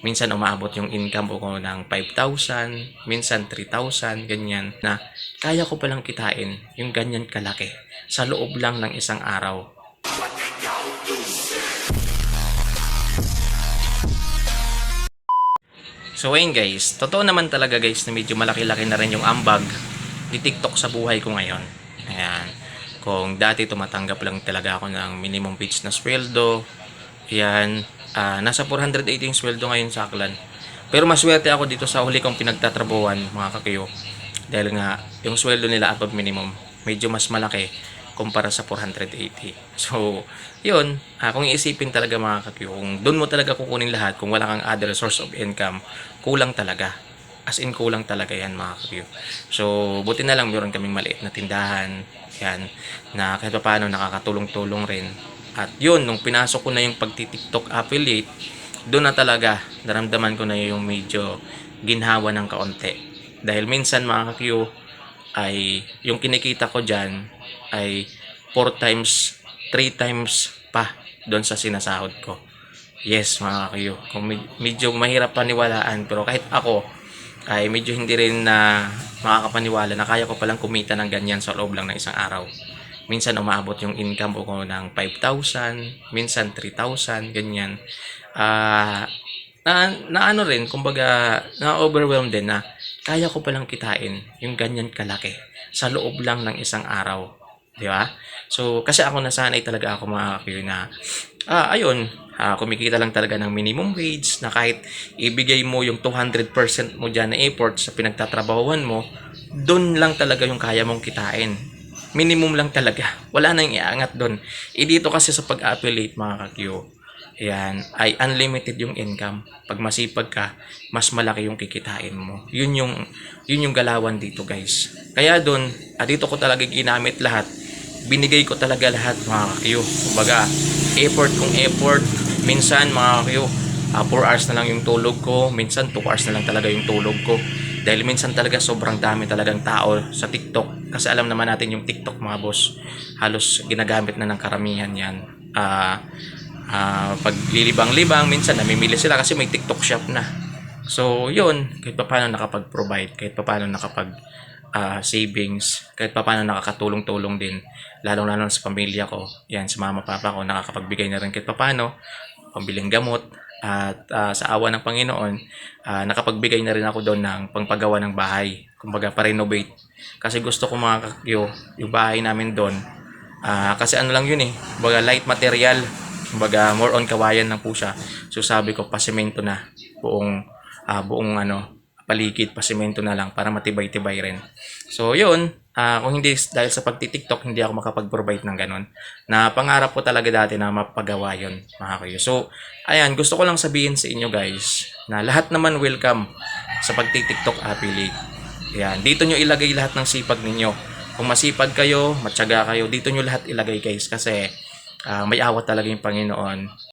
minsan umaabot yung income ko ng 5,000, minsan 3,000, ganyan, na kaya ko palang kitain yung ganyan kalaki sa loob lang ng isang araw. So ayun guys, totoo naman talaga guys na medyo malaki-laki na rin yung ambag ni TikTok sa buhay ko ngayon. Ayan. Kung dati tumatanggap lang talaga ako ng minimum wage na sweldo, ayan, ah, nasa 480 yung sweldo ngayon sa Aklan. Pero maswerte ako dito sa huli kong pinagtatrabuhan mga kakiyo. Dahil nga, yung sweldo nila above minimum, medyo mas malaki kumpara sa 480. So, yun, ah, kung iisipin talaga mga kakiyo, kung doon mo talaga kukunin lahat, kung wala kang other source of income, kulang talaga. As in, kulang talaga yan mga kakiyo. So, buti na lang meron kaming maliit na tindahan, yan, na kahit pa paano nakakatulong-tulong rin. At yun, nung pinasok ko na yung pagti-TikTok affiliate, doon na talaga, naramdaman ko na yung medyo ginhawa ng kaunti. Dahil minsan mga kakiyo, ay yung kinikita ko dyan ay 4 times, 3 times pa doon sa sinasahod ko. Yes, mga kayo. Kung med- medyo mahirap paniwalaan, pero kahit ako, ay medyo hindi rin na makakapaniwala na kaya ko palang kumita ng ganyan sa loob lang ng isang araw. Minsan umaabot yung income ko ng 5,000, minsan 3,000, ganyan. Ah, na, na ano rin, kumbaga, na-overwhelm din na kaya ko palang kitain yung ganyan kalaki sa loob lang ng isang araw. Di ba? So, kasi ako nasanay talaga ako mga kayo na, ah, ayun, ah, kumikita lang talaga ng minimum wage na kahit ibigay mo yung 200% mo dyan na effort sa pinagtatrabahuan mo, doon lang talaga yung kaya mong kitain. Minimum lang talaga. Wala nang iangat doon. E dito kasi sa pag-affiliate mga kakyo, Ayan, ay unlimited yung income. Pag masipag ka, mas malaki yung kikitain mo. Yun yung yun yung galawan dito, guys. Kaya doon, ah, dito ko talaga ginamit lahat. Binigay ko talaga lahat, mga kakiyo. Kumbaga, effort kong effort. Minsan, mga kakiyo, 4 hours na lang yung tulog ko. Minsan, 2 hours na lang talaga yung tulog ko. Dahil minsan talaga sobrang dami talagang tao sa TikTok. Kasi alam naman natin yung TikTok, mga boss. Halos ginagamit na ng karamihan yan. Ah... Ah, pag lilibang-libang, minsan namimili sila kasi may TikTok shop na. So, yun, kahit pa paano nakapag-provide, kahit pa paano nakapag ah, savings, kahit pa paano nakakatulong-tulong din, lalong-lalo na sa pamilya ko, yan, sa mama papa ko, nakakapagbigay na rin kahit pa paano, pambiling gamot, at ah, sa awa ng Panginoon, ah, nakapagbigay na rin ako doon ng pangpagawa ng bahay, kumbaga pa-renovate. Kasi gusto ko mga kakyo, yung bahay namin doon, ah, kasi ano lang yun eh, kumbaga light material, Kumbaga, more on kawayan lang po siya. So sabi ko, pasimento na. Buong, ah, buong ano, paligid, pasimento na lang para matibay-tibay rin. So yun, ah, kung hindi dahil sa pagti-TikTok, hindi ako makapag-provide ng ganun. Na pangarap ko talaga dati na mapagawa yun, mga kayo. So, ayan, gusto ko lang sabihin sa inyo guys, na lahat naman welcome sa pagti-TikTok affiliate. Ayan, dito nyo ilagay lahat ng sipag ninyo. Kung masipag kayo, matyaga kayo, dito nyo lahat ilagay guys kasi ah, may awat talaga yung Panginoon